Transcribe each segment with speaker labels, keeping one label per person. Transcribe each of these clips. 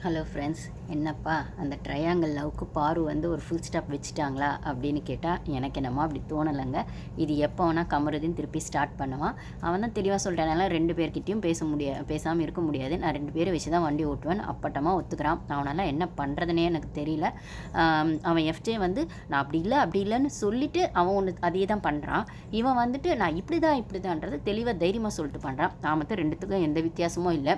Speaker 1: Hello friends என்னப்பா அந்த triangle லவ்க்கு பாரு வந்து ஒரு ஃபுல் ஸ்டாப் வச்சுட்டாங்களா அப்படின்னு கேட்டால் எனக்கு என்னமோ அப்படி தோணலைங்க. இது எப்போ வேணால் கமருதீன் திருப்பி ஸ்டார்ட் பண்ணுவான். அவன் தான் தெளிவாக சொல்லிட்டானால ரெண்டு பேர்கிட்டையும் பேச முடியா பேசாமல் இருக்க முடியாது. நான் ரெண்டு பேரை வச்சு தான் வண்டி ஓட்டுவேன். அப்பட்டமாக ஒத்துக்கிறான். அவனால் என்ன பண்ணுறதுனே எனக்கு தெரியல. அவன் எஃப்ஜே வந்து நான் அப்படி இல்லை அப்படி இல்லைன்னு சொல்லிட்டு அவன் ஒன்று அதையே தான் பண்ணுறான் இவன் வந்துட்டு நான் இப்படி தான் இப்படி தான்ன்றது தெளிவாக தைரியமாக சொல்லிட்டு பண்ணுறான் நாமத்தை ரெண்டுத்துக்கும் எந்த வித்தியாசமும் இல்லை.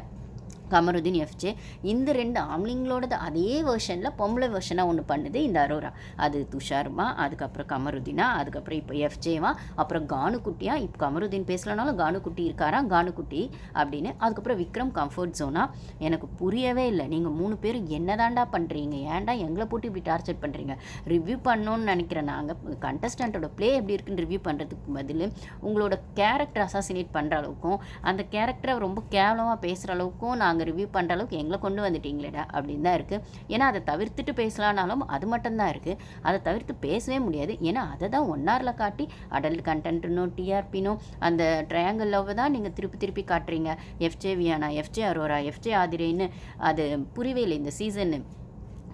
Speaker 1: கமருதீன் எஃப்ஜே இந்த ரெண்டு ஆம்லிங்களோடது அதே வெர்ஷனில் பொம்பளை வெர்ஷனாக ஒன்று பண்ணுது இந்த அரோரா. அது துஷாருமா அதுக்கப்புறம் கமருதீனா அதுக்கப்புறம் இப்போ எஃப்ஜேவா அப்புறம் கானுக்குட்டியா இப்போ கமருதீன் பேசலனாலும் கானுக்குட்டி இருக்காராம் கானுக்குட்டி அப்படின்னு. அதுக்கப்புறம் விக்ரம் கம்ஃபர்ட் ஜோனா எனக்கு புரியவே இல்லை. நீங்கள் மூணு பேரும் என்னதாண்டா பண்ணுறீங்க ஏன்டா எங்களை போட்டு இப்படி டார்ச்சர் பண்ணுறீங்க ரிவ்யூ பண்ணோன்னு நினைக்கிறேன் நாங்கள் கண்டஸ்டண்ட்டோட ப்ளே எப்படி இருக்குன்னு ரிவ்யூ பண்ணுறதுக்கு பதில் உங்களோட கேரக்டர் அசாசினேட் பண்ணுற அளவுக்கும் அந்த கேரக்டரை ரொம்ப கேவலமாக பேசுகிற அளவுக்கும் நாங்கள் ரிவ்யூ பண்ணுற அளவுக்கு எங்களை கொண்டு வந்துட்டீங்களேடா அப்படின்னு தான் இருக்குது ஏன்னா அதை தவிர்த்துட்டு பேசலானாலும் அது மட்டும்தான் இருக்குது அதை தவிர்த்து பேசவே முடியாது. ஏன்னா அதை தான் ஒன்னாரில் காட்டி அடல்ட் கண்டென்ட்னும் டிஆர்பினும் அந்த ட்ரையாங்கிள் லவ் தான் நீங்கள் திருப்பி திருப்பி காட்டுறீங்க. FJ Viana FJ Arora FJ ஆதிரேன்னு அது புரியவே இல்லை. இந்த சீசன்னு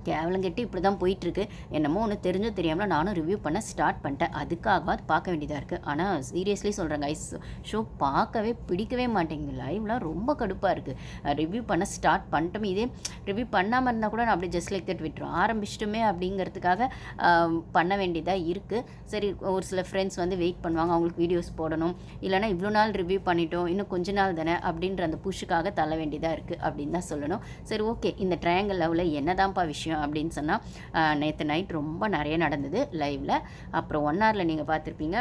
Speaker 1: கேவலம் கெட்டு இப்படி தான் போயிட்டுருக்கு. என்னமோ ஒன்று தெரிஞ்சோ தெரியாமல் நானும் ரிவ்யூ பண்ண ஸ்டார்ட் பண்ணிட்டேன். அதுக்காகவாது பார்க்க வேண்டியதாக இருக்குது ஆனால் சீரியஸ்லி சொல்கிறேன் ஐஸ் ஷோ பார்க்கவே பிடிக்கவே மாட்டேங்குது. லைவ்லாம் ரொம்ப கடுப்பாக இருக்குது ரிவ்யூ பண்ண ஸ்டார்ட் பண்ணிட்டோம். இதே ரிவ்யூ பண்ணாமல் இருந்தால் கூட நான் அப்படியே ஜஸ்ட் லைக் தட் விட்டுரும் ஆரம்பிச்சிட்டுமே அப்படிங்கிறதுக்காக பண்ண வேண்டியதாக இருக்குது சரி ஒரு சில ஃப்ரெண்ட்ஸ் வந்து வெயிட் பண்ணுவாங்க. அவங்களுக்கு வீடியோஸ் போடணும். இல்லைனா இவ்வளோ நாள் ரிவ்யூ பண்ணிட்டோம். இன்னும் கொஞ்ச நாள் தானே அப்படின்ற அந்த புஷ்ஷுக்காக தள்ள வேண்டியதாக இருக்குது அப்படின்னு தான் சொல்லணும். சரி ஓகே இந்த ட்ரையாங்கல் லெவலில் என்னதான்ப்பா விஷயம்? அப்படின்னு சொன்னால் நேற்று நைட் ரொம்ப நிறைய நடந்தது லைவில் அப்புறம் ஒன் ஹவரில் நீங்கள் பார்த்துருப்பீங்க.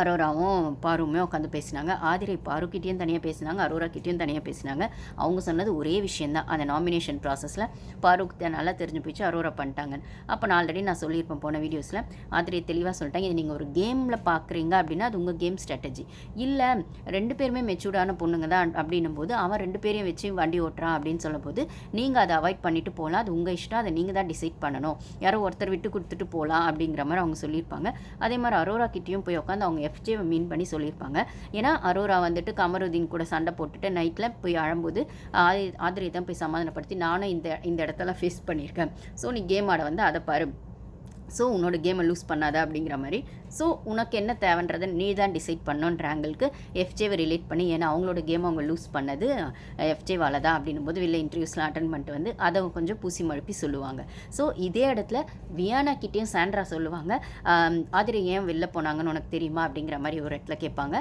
Speaker 1: அரோராவும் பாருமே உட்காந்து பேசினாங்க. ஆதிரை பாருக்கிட்டேயும் தனியாக பேசினாங்க அரோரா கிட்டேயும் தனியாக பேசினாங்க. அவங்க சொன்னது ஒரே விஷயந்தான் அந்த நாமினேஷன் ப்ராசஸில் பாருக் நல்லா தெரிஞ்சு போயிடுச்சு அரோரா பண்ணிட்டாங்க அப்போ நான் ஆல்ரெடி நான் சொல்லியிருப்பேன் போன வீடியோஸில் ஆதிரை தெளிவாக சொல்லிட்டாங்க இது நீங்கள் ஒரு கேமில் பார்க்குறீங்க அப்படின்னா அது உங்கள் கேம் ஸ்ட்ராட்டஜி இல்லை ரெண்டு பேருமே மெச்சூர்டான பொண்ணுங்க தான் அப்படின்னும் போது அவன் ரெண்டு பேரையும் வச்சு வண்டி ஓட்டுறான் அப்படின்னு சொல்லும்போது நீங்கள் அதை அவாய்ட் பண்ணிட்டு போகலாம் அது உங்கள் இஷ்டம். அதை நீங்கள் தான் டிசைட் பண்ணணும். யாரோ ஒருத்தர் விட்டு கொடுத்துட்டு போகலாம் அப்படிங்கிற மாதிரி அவங்க சொல்லியிருப்பாங்க. அதே மாதிரி அரோரா கிட்டேயும் போய் உட்காந்து அவங்க எஃப்ஜேவை மீன் பண்ணி சொல்லியிருப்பாங்க. ஏன்னா அரோரா வந்துட்டு கமருதீன் கூட சண்டை போட்டுட்டு நைட்டில் போய் அழும்போது ஆதி ஆதிரியை தான் போய் சமாதானப்படுத்தி நானும் இந்த இந்த இடத்தெல்லாம் ஃபேஸ் பண்ணியிருக்கேன். ஸோ நீ கேம் ஆட வந்து அதை பாரு. ஸோ உன்னோட கேமை லூஸ் பண்ணாத அப்படிங்கிற மாதிரி. ஸோ உனக்கு என்ன தேவைன்றதை நீ தான் டிசைட் பண்ணோன்ற ஆங்கிளுக்கு எஃப்ஜேவை ரிலேட் பண்ணி ஏன்னா அவங்களோட கேம் அவங்க லூஸ் பண்ணது எஃப்ஜேவால் தான் அப்படின்னும் போது வெளில இன்டர்வியூஸ்லாம் அட்டன் பண்ணிட்டு வந்து அதை கொஞ்சம் பூசி மழுப்பி சொல்லுவாங்க. ஸோ இதே இடத்துல வியானா கிட்டேயும் சாண்ட்ரா சொல்லுவாங்க ஆதிரி ஏன் வெளில போனாங்கன்னு உனக்கு தெரியுமா? அப்படிங்கிற மாதிரி ஒரு இடத்துல கேட்பாங்க.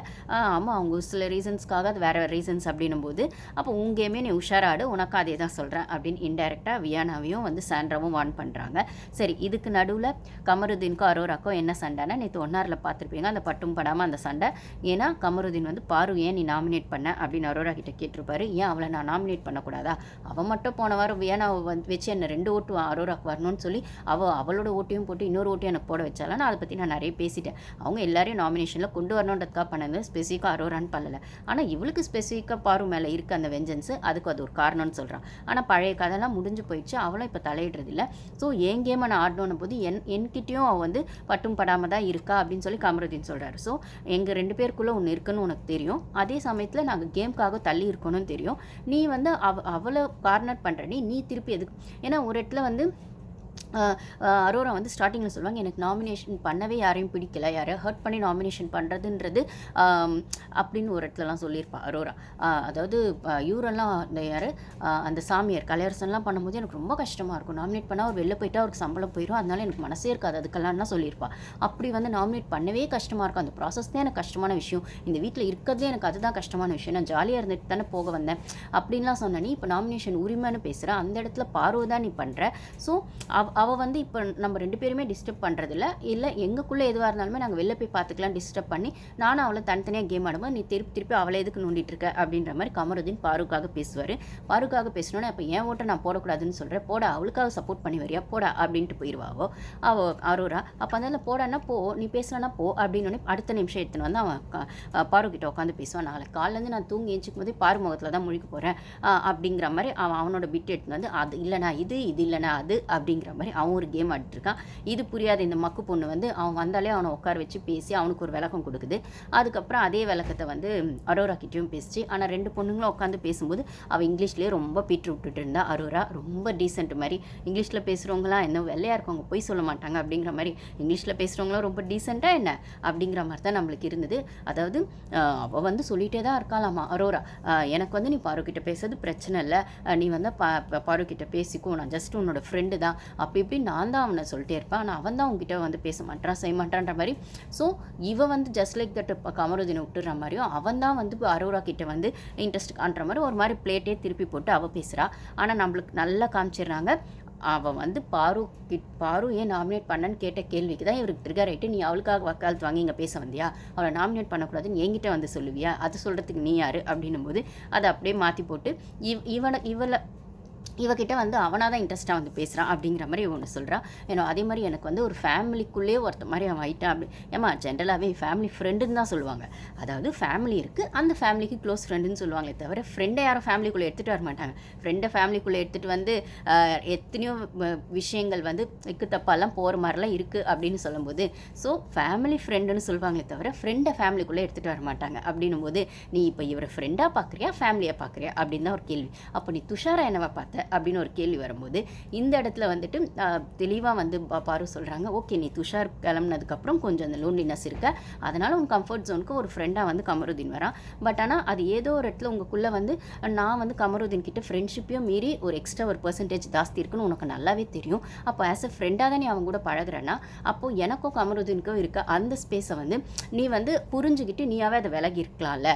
Speaker 1: ஆமாம் அவங்க சில ரீசன்ஸ்க்காக அது வேறு ரீசன்ஸ் அப்படின்னும் போது அப்போ உன் கேமே நீ உஷாராடு உனக்கு அதே தான் சொல்கிறேன் அப்படின்னு இன்டெரக்டாக வியானாவையும் வந்து சாண்ட்ராவும் வார்ன் பண்ணுறாங்க சரி இதுக்கு நடுவில் கமருதீனுக்கும் அரோராக்கும் என்ன சண்டைனா நேற்று ஒன்னாரில் பார்த்துருப்பீங்க அந்த பட்டும் படாமல் அந்த சண்டை. ஏன்னா கமருதீன் வந்து பாரு ஏன் நீ நாமினேட் பண்ண? அப்படின்னு அரோரா கிட்ட கேட்டிருப்பாரு. ஏன் அவளை நான் நாமினேட் பண்ணக்கூடாதா? அவன் மட்டும் போன வாரம் வியானாவை வந்து வச்சு என்ன ரெண்டு ஓட்டு அரோராக்கு வரணும்னு சொல்லி அவள் அவளோட ஓட்டையும் போட்டு இன்னொரு ஓட்டையும் எனக்கு போட வச்சால நான் அதை பற்றி நான் நிறைய பேசிட்டேன். அவங்க எல்லாரையும் நாமினேஷனில் கொண்டு வரணுன்றதுக்காக பண்ணது ஸ்பெசிஃபிக்காக அரோரான்னு பண்ணலை. ஆனால் இவளுக்கு ஸ்பெசிஃபிக்காக பாரு மேலே இருக்க அந்த வெஞ்சன்ஸு அதுக்கு அது ஒரு காரணம்னு சொல்கிறான் ஆனால் பழைய கதைலாம் முடிஞ்சு போயிடுச்சு. அவளும் இப்போ தலையிடுறதில்லை. ஸோ என் கேமை நான் ஆடணும் போது என் என்கிட்டயும் அவள் வந்து பட்டும் படாமல் தான் இருக்கா அப்படின்னு சொல்லி கமருதீன் சொல்கிறார் ஸோ எங்கள் ரெண்டு பேருக்குள்ளே ஒன்று இருக்குன்னு உனக்கு தெரியும். அதே சமயத்தில் நாங்கள் கேம்க்காக தள்ளி இருக்கணும்னு தெரியும். நீ வந்து அவ அவளை கார்னர் பண்ணுற நீ நீ திருப்பி எதுக்கு? ஏன்னா ஒரு இடத்துல வந்து அரோரா வந்து ஸ்டார்டிங்கில் சொல்லுவாங்க எனக்கு நாமினேஷன் பண்ணவே யாரையும் பிடிக்கல. யாரையும் ஹர்ட் பண்ணி நாமினேஷன் பண்ணுறதுன்றது அப்படின்னு ஒரு இடத்துலலாம் சொல்லியிருப்பா அரோரா. அதாவது யூரெல்லாம் அந்த யார் அந்த சாமியார் கலையரசன்லாம் பண்ணும்போது எனக்கு ரொம்ப கஷ்டமாக இருக்கும். நாமினேட் பண்ணால் அவர் வெளில போயிட்டு அவருக்கு சம்பளம் போயிடும் அதனால எனக்கு மனசே இருக்காது. அதுக்கெல்லாம் சொல்லியிருப்பா. அப்படி வந்து நாமினேட் பண்ணவே கஷ்டமாக இருக்கும். அந்த ப்ராசஸ் தான் எனக்கு கஷ்டமான விஷயம். இந்த வீட்டில் இருக்கிறதே எனக்கு அதுதான் கஷ்டமான விஷயம். நான் ஜாலியாக இருந்துட்டு தானே போக வந்தேன். அப்படின்லாம் சொன்ன நீ இப்போ நாமினேஷன் உரிமைன்னு பேசுகிற அந்த இடத்துல பார்வை தான் நீ பண்ணுற ஸோ அவ அவள் வந்து இப்போ நம்ம ரெண்டு பேருமே டிஸ்டர்ப் பண்ணுறதில்ல இல்லை எங்களுக்குள்ளே எதுவாக இருந்தாலுமே நாங்கள் வெளில போய் பார்த்துக்கலாம் டிஸ்டர்ப் பண்ணி நானும் அவளை தனித்தனியாக கேம் ஆடும்போது நீ திருப்பி திருப்பி அவளை எதுக்கு நோண்டிட்டு இருக்க? அப்படின்ற மாதிரி கமருதீன் பாருக்காக பேசுவார். பாருக்காக பேசணுன்னா அப்போ என் ஓட்டை நான் போடக்கூடாதுன்னு சொல்கிறேன் போட அவளுக்காக சப்போர்ட் பண்ணி வரியா? போடா அப்படின்ட்டு போயிடுவாவோ அவ. அரோரா அப்போ அதனால போடான்னா போ நீ பேசலன்னா போ அப்படின்னு அடுத்த நிமிஷம் எடுத்துன்னு வந்து அவன் பாருக்கிட்ட உட்காந்து பேசுவான். நாளைக்கு காலேருந்து நான் தூங்கி எழுச்சிக்கும் போது பாரு முகத்தில் தான் முழிக்க போகிறேன் அப்படிங்கிற மாதிரி அவன் அவனோட பிட் எடுத்துன்னு வந்து அது இல்லைனா இது இது இல்லைனா அது அப்படிங்கிற அப்படிங்கிற மாதிரி அவன் ஒரு கேம் ஆடிட்டுருக்கான் இது புரியாத இந்த மக்கு பொண்ணு வந்து அவன் வந்தாலே அவனை உட்கார வச்சு பேசி அவனுக்கு ஒரு விளக்கம் கொடுக்குது. அதுக்கப்புறம் அதே விளக்கத்தை வந்து அரோரா கிட்டேயும் பேசிச்சு. ஆனால் ரெண்டு பொண்ணுங்களும் உட்காந்து பேசும்போது அவள் இங்கிலீஷ்லேயே ரொம்ப பீட்டு விட்டுட்டு இருந்தா. அரோரா ரொம்ப டீசென்ட் மாதிரி இங்கிலீஷில் பேசுகிறவங்களாம் என்ன வெள்ளையாக இருக்கவங்க போய் சொல்ல மாட்டாங்க அப்படிங்கிற மாதிரி இங்கிலீஷில் பேசுகிறவங்களாம் ரொம்ப டீசெண்டாக என்ன அப்படிங்கிற மாதிரி தான் நம்மளுக்கு இருந்தது. அதாவது அவள் வந்து சொல்லிகிட்டே தான் இருக்காளாமா அரோரா. எனக்கு வந்து நீ பாருக்கிட்ட பேசுறது பிரச்சனை இல்லை. நீ வந்து பா பா- பாருக்கிட்ட பேசிக்கோ நான் ஜஸ்ட் உன்னோட ஃப்ரெண்டு தான். அப்படி இப்படி நான் தான் அவனை சொல்லிட்டே இருப்பேன். ஆனால் அவன் தான் அவங்ககிட்ட வந்து பேச மாட்டான் செய்ய மாட்டான்ற மாதிரி. ஸோ இவன் வந்து ஜஸ்ட் லைக் தட் கமருதீனை விட்டுற மாதிரியும் அவன் தான் வந்து அரோரா கிட்ட வந்து இன்ட்ரெஸ்ட் காண்ற மாதிரி ஒரு மாதிரி பிளேட்டே திருப்பி போட்டு அவள் பேசுகிறா ஆனால் நம்மளுக்கு நல்லா காமிச்சிடுறாங்க. அவள் வந்து பாரு கிட் பாரு ஏன் நாமினேட் பண்ணன்னு கேட்ட கேள்விக்கு தான் இவருக்கு ட்ரிகர் ஆகிட்டு நீ அவளுக்காக வக்காலத்து வாங்கி இங்கே பேச வந்தியா? அவளை நாமினேட் பண்ணக்கூடாதுன்னு என்கிட்ட வந்து சொல்லுவியா? அது சொல்கிறதுக்கு நீ யார்? அப்படின்னும் போது அதை அப்படியே மாற்றி போட்டு இவ் இவனை இவளை இவகிட்ட வந்து அவனாக தான் இன்ட்ரெஸ்ட்டாக வந்து பேசுகிறான் அப்படிங்கிற மாதிரி ஒன்று சொல்கிறான் ஏன்னா அதே மாதிரி எனக்கு வந்து ஒரு ஃபேமிலிக்குள்ளேயே ஒருத்த மாதிரி அவன் ஆயிட்டான் அப்படி. ஏமா ஜென்ரலாகவே ஃபேமிலி ஃப்ரெண்டுன்னு தான் சொல்லுவாங்க. அதாவது ஃபேமிலி இருக்குது அந்த ஃபேமிலிக்கு க்ளோஸ் ஃப்ரெண்டுன்னு சொல்லுவாங்களே தவிர ஃப்ரெண்டை யாரும் ஃபேமிலிக்குள்ளே எடுத்துகிட்டு வர மாட்டாங்க. ஃப்ரெண்டை ஃபேமிலிக்குள்ளே எடுத்துகிட்டு வந்து எத்தனையோ விஷயங்கள் வந்து இக்கு தப்பாலாம் போகிற மாதிரிலாம் இருக்குது அப்படின்னு சொல்லும்போது ஸோ ஃபேமிலி ஃப்ரெண்டுன்னு சொல்லுவாங்களே தவிர ஃப்ரெண்டை ஃபேமிலிக்குள்ளே எடுத்துகிட்டு வர மாட்டாங்க. அப்படின்னும் போது நீ இப்போ இவரை ஃப்ரெண்டாக பார்க்குறியா ஃபேமிலியாக பார்க்குறியா அப்படின்னு தான் ஒரு கேள்வி. அப்போ நீ துஷாரா என்னவா பார்த்த? அப்படின்னு ஒரு கேள்வி வரும்போது இந்த இடத்துல வந்துட்டு தெளிவாக வந்து பாரு சொல்கிறாங்க ஓகே நீ துஷார் கிளம்புனதுக்கப்புறம் கொஞ்சம் அந்த லோன்லினஸ் இருக்க. அதனால் உங்கள் கம்ஃபர்ட் ஜோனுக்கு ஒரு ஃப்ரெண்டாக வந்து கமருதீன் வரான். பட் ஆனால் அது ஏதோ ஒரு இடத்துல உங்களுக்குள்ளே வந்து நான் வந்து கமருதீன் கிட்ட ஃப்ரெண்ட்ஷிப்பையும் மீறி ஒரு எக்ஸ்ட்ரா ஒரு பர்சன்டேஜ் ஜாஸ்தி இருக்குன்னு உனக்கு நல்லாவே தெரியும். அப்போ ஆஸ் அ ஃப்ரெண்டாக தான் நீ அவங்க கூட பழகிறேன்னா அப்போது எனக்கும் கமருதீனுக்கும் இருக்க அந்த ஸ்பேஸை வந்து நீ வந்து புரிஞ்சுக்கிட்டு நீயாவே அதை விலகி இருக்கலாம்ல